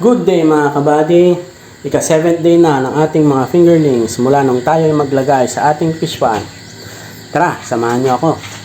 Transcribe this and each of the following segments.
Good day mga kabady! Ika 7th day na ng ating mga fingerlings mula nung tayo ay maglagay sa ating fish pan. Tara, samahan niyo ako.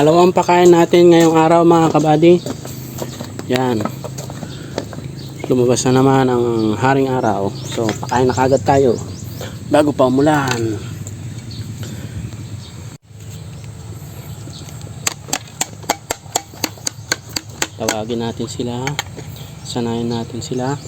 Pangalawang pakain natin ngayong araw mga kabady. Yan. Lumabas na naman ang haring araw. So, pakain na kagad tayo. Bago pa umulan. Tawagin natin sila. Sanayin natin sila.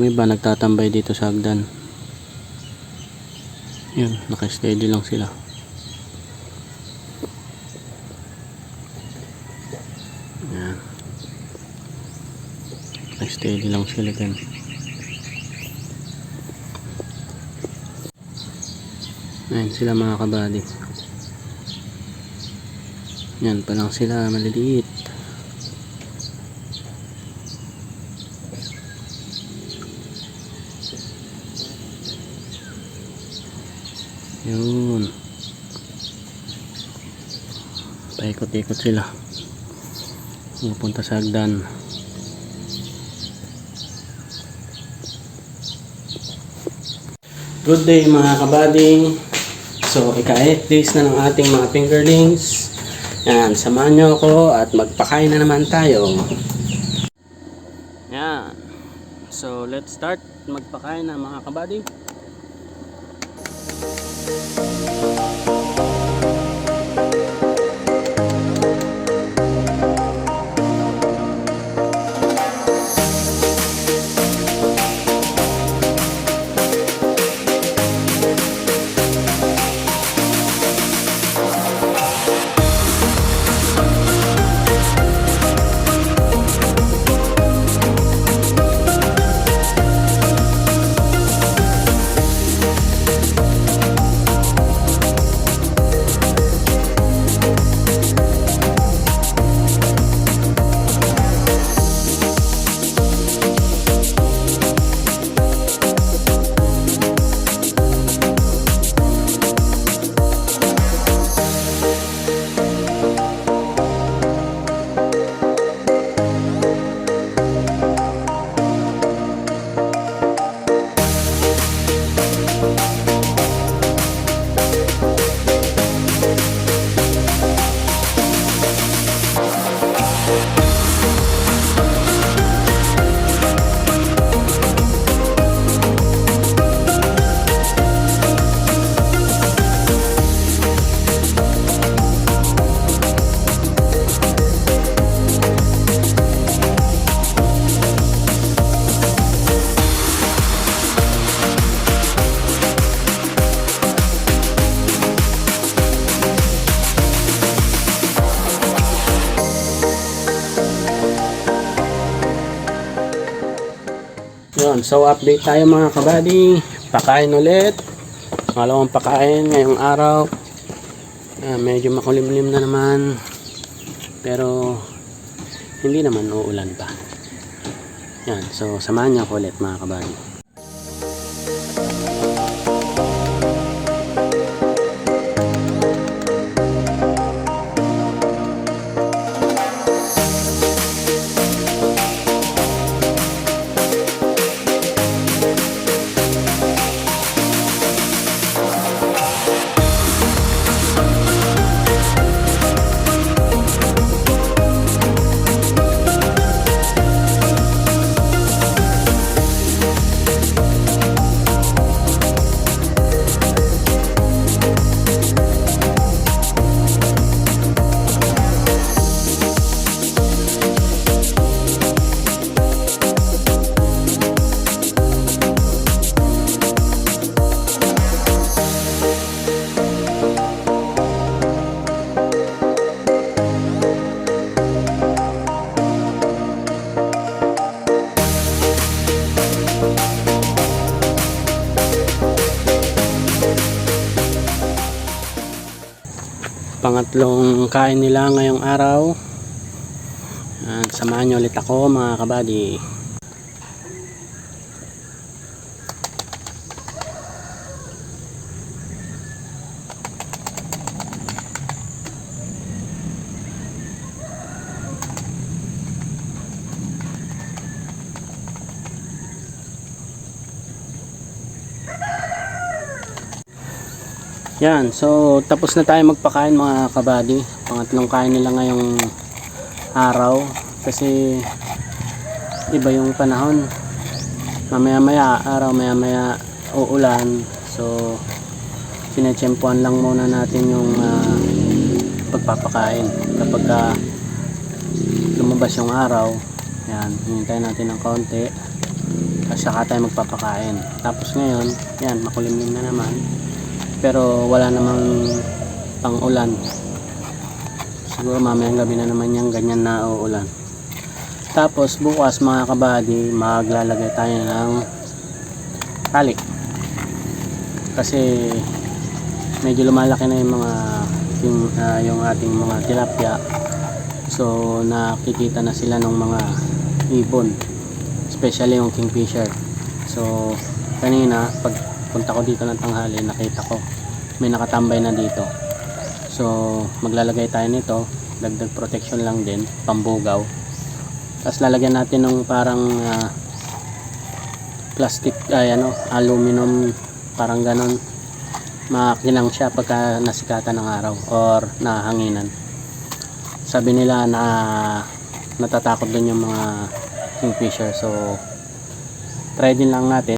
Yung iba nagtatambay dito sa hagdan. Yun, naka-steady lang sila. Yan. Naka-steady lang sila dyan. Ayan sila mga kabady. Yan pa lang sila maliliit. Yun. Paikot-ikot sila. Pupunta sa hagdan. Good day mga kabading. So, ika-8 days na ng ating mga fingerlings. Yan, samahan nyo ako at magpakain na naman tayo. Yan. So, let's start magpakain na mga kabading. Yun, so update tayo mga kabady. Pakain ulit. Malawang pakain ngayong araw. Ah, medyo makulimlim na naman. Pero hindi naman uulan pa. Yan, so samahan niyo ako ulit mga kabady. Pangatlong kain nila ngayong araw. Yan, samahan nyo ulit ako mga kabady Yan, so tapos na tayo magpakain mga kabady. Pangatlong kain nila ngayong araw kasi iba yung panahon. Mamaya maya araw, maya maya uulan. So sinetsempuan lang muna natin yung ah, pagpapakain. Kapag ah, lumabas yung araw, yan, hinintay natin ng kaunti. Tapos saka tayo magpapakain. Tapos ngayon, yan, makulimlim na naman pero wala namang pang ulan siguro mamayang gabi na naman yung ganyan na uulan. Tapos bukas mga kabady maglalagay tayo ng tali. Kasi medyo lumalaki na yung mga yung, ah, yung ating mga tilapia. So nakikita na sila ng mga ibon. Especially yung kingfisher. So kanina pag punta ko dito ng tanghali nakita ko. May nakatambay na dito. So maglalagay tayo nito. Dagdag protection lang din pambugaw. Tapos lalagyan natin ng parang ah, plastic ay ano aluminum parang ganon makinang siya pagka nasikatan ng araw or nahanginan. Sabi nila na natatakot dun yung mga kingfisher. So try din lang natin